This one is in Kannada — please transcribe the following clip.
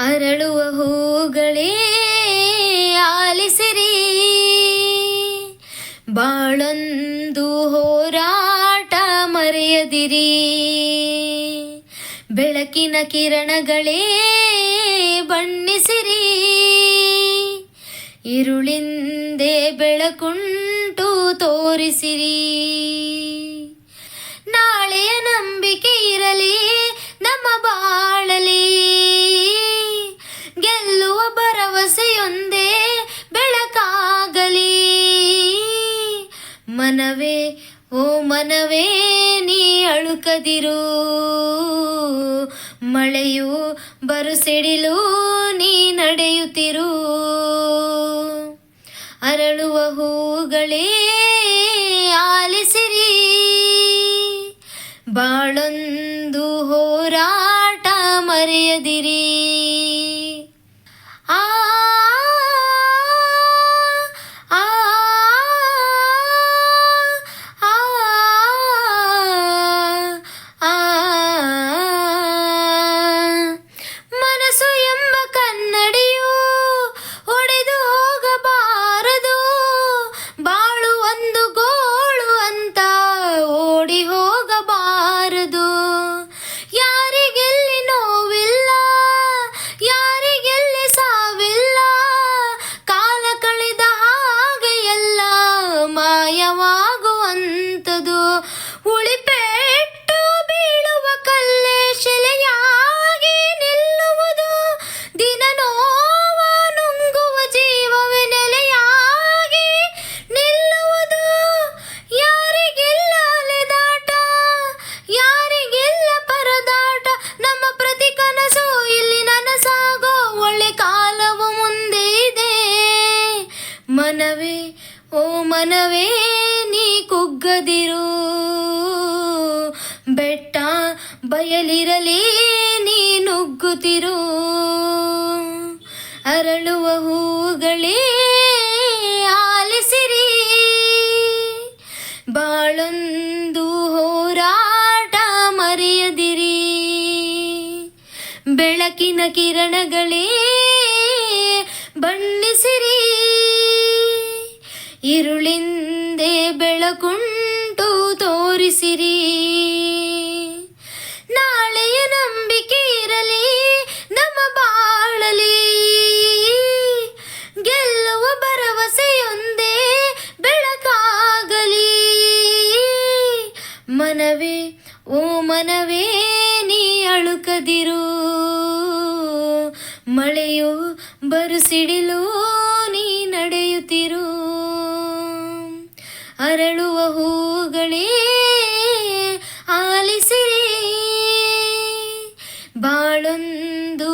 ಅರಳುವ ಹೂಗಳೇ ಆಲಿಸಿರಿ. ಬಾಳೊಂದು ಹೋರಾಟ ಮರೆಯದಿರಿ. ಬೆಳಕಿನ ಕಿರಣಗಳೇ ಬಣ್ಣಿಸಿರಿ. ಇರುಳಿಂದೆ ಬೆಳಕುಂಟು ತೋರಿಸಿರಿ. ನಾಳೆಯ ನಂಬಿಕೆ ಇರಲಿ, ನಮ್ಮ ಬಾಳಲಿ. ಭರವಸೆಯೊಂದೇ ಬೆಳಕಾಗಲಿ. ಮನವೇ, ಓ ಮನವೇ, ನೀ ಅಳುಕದಿರು. ಮಳೆಯು ಬರುಸಿಡಿಲು, ನೀ ನಡೆಯುತ್ತಿರು. ಅರಳುವ ಹೂಗಳೇ, ಆಲಿಸಿರಿ. ಬಾಳೊಂದು ಹೋರಾಟ ಮರೆಯದಿರಿ. ಮನವೇ ಓ ಮನವೇ, ನೀ ಕುಗ್ಗದಿರು. ಬೆಟ್ಟ ಬಯಲಿರಲಿ, ನೀ ನುಗ್ಗುತ್ತಿರು. ಅರಳುವ ಹೂಗಳೇ ಆಲಿಸಿರಿ. ಬಾಳೊಂದು ಹೋರಾಟ ಮರೆಯದಿರಿ. ಬೆಳಕಿನ ಕಿರಣಗಳೇ, ಬಣ್ಣಿಸಿರಿ. ಇರುಳಿಂದೆ ಬೆಳಕುಂಟು ತೋರಿಸಿರಿ ನಾಳೆಯ ನಂಬಿಕೆ ಇರಲಿ ನಮ್ಮ ಬಾಳಲಿ ಗೆಲ್ಲುವ ಭರವಸೆಯೊಂದೇ ಬೆಳಕಾಗಲಿ ಮನವೇ ಓ ಮನವೇ ನೀ ಅಳುಕದಿರು ಮಳೆಯು ಬರುಸಿಡಿಲು ನೀ ನಡೆಯುತ್ತಿರು ಅರಳುವ ಹೂಗಳೇ ಆಲಿಸಿರಿ. ಬಾಳೊಂದು